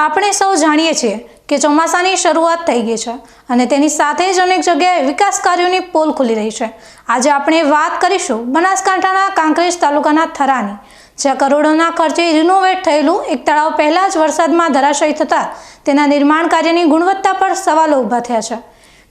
આપણે સૌ જાણીએ છીએ કે ચોમાસાની શરૂઆત થઈ ગઈ છે અને તેની સાથે જ અનેક જગ્યાએ વિકાસ કાર્યોની પોલ ખુલી રહી છે. આજે આપણે વાત કરીશું બનાસકાંઠાના કાંકરેજ તાલુકાના થરાની, જ્યાં કરોડોના ખર્ચે રિનોવેટ થયેલું એક તળાવ પહેલાં જ વરસાદમાં ધરાશયી થતાં તેના નિર્માણ કાર્યની ગુણવત્તા પર સવાલો ઊભા થયા છે.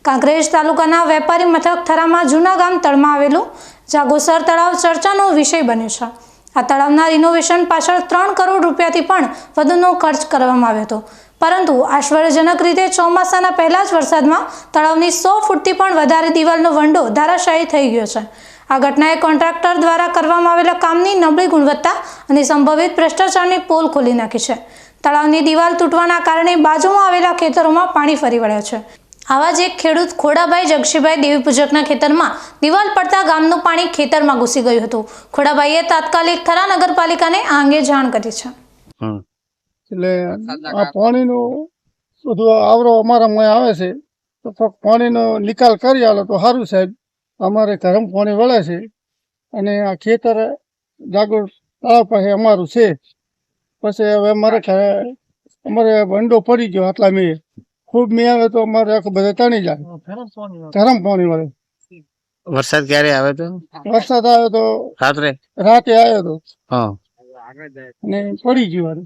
કાંકરેજ તાલુકાના વેપારી મથક થરામાં જૂના ગામ તળમાં આવેલું જાગોસર તળાવ ચર્ચાનો વિષય બન્યો છે. આ તળાવના રિનોવેશન પાછળ ત્રણ કરોડ રૂપિયાથી પણ વધુનો ખર્ચ કરવામાં આવ્યો હતો. પરંતુ આશ્ચર્યજનક રીતે ચોમાસાના પહેલા જ વરસાદમાં તળાવની સો ફૂટથી પણ વધારે દિવાલનો વંડો ધારાશાયી થઈ ગયો છે. આ ઘટનાએ કોન્ટ્રાક્ટર દ્વારા કરવામાં આવેલા કામની નબળી ગુણવત્તા અને સંભવિત ભ્રષ્ટાચારની પોલ ખોલી નાખી છે. તળાવની દિવાલ તૂટવાના કારણે બાજુમાં આવેલા ખેતરોમાં પાણી ફરી વળ્યા છે. આવા જ એક ખેડૂત ખોડાભાઈ જગશીભાઈ દેવી પૂજકના ખેતરમાં દિવાલ પડતા ગામનું પાણી ખેતરમાં ઘૂસી ગયું હતું. ખોડાભાઈએ તાત્કાલિક થરા નગરપાલિકાને આ અંગે જાણ કરી છે. હમ એટલે આ પાણીનું બધું આવરો અમારામાં આવે છે. તો થોડોક પાણીનો નિકાલ કરી આલો તો સારું સાહેબ. અમારે ગરમ પાણી વળે છે અને આ ખેતર જાગોર તળાવ પાસે અમારું છે. પછી હવે અમારે અમારે ભંડો પડી ગયો આટલા મેં ખૂબ મેં આવે તો અમારે આખું બધા તણી જાય. ધરમ પાણી વળે વરસાદ ક્યારે આવે તો? વરસાદ આવ્યો તો રાત્રે? રાતે આવ્યો તો. હા. અને પડી ગયું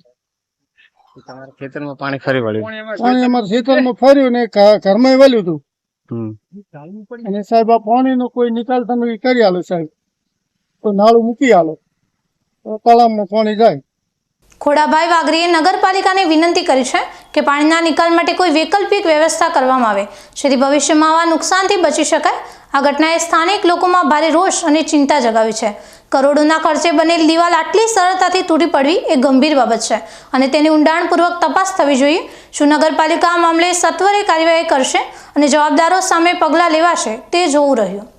તમારા ખેતરમાં પાણી ફરી વળ્યું? પાણી અમારા ખેતરમાં ફર્યું ને ઘરમાં વળ્યું હતું. અને સાહેબ આ પાણીનો કોઈ નિકાલ તમે કરી આલો સાહેબ? તો નાળું મૂકી આલો? તો તળાવમાં પાણી જાય. ખોડાભાઈ વાઘરીએ નગરપાલિકાને વિનંતી કરી છે કે પાણીના નિકાલ માટે કોઈ વૈકલ્પિક વ્યવસ્થા કરવામાં આવે, જેથી ભવિષ્યમાં આવા નુકસાનથી બચી શકાય. આ ઘટનાએ સ્થાનિક લોકોમાં ભારે રોષ અને ચિંતા જગાવી છે. કરોડોના ખર્ચે બનેલી દિવાલ આટલી સરળતાથી તૂટી પડવી એ ગંભીર બાબત છે અને તેની ઊંડાણપૂર્વક તપાસ થવી જોઈએ. શું નગરપાલિકા મામલે સત્વરે કાર્યવાહી કરશે અને જવાબદારો સામે પગલાં લેવાશે તે જોવું રહ્યું.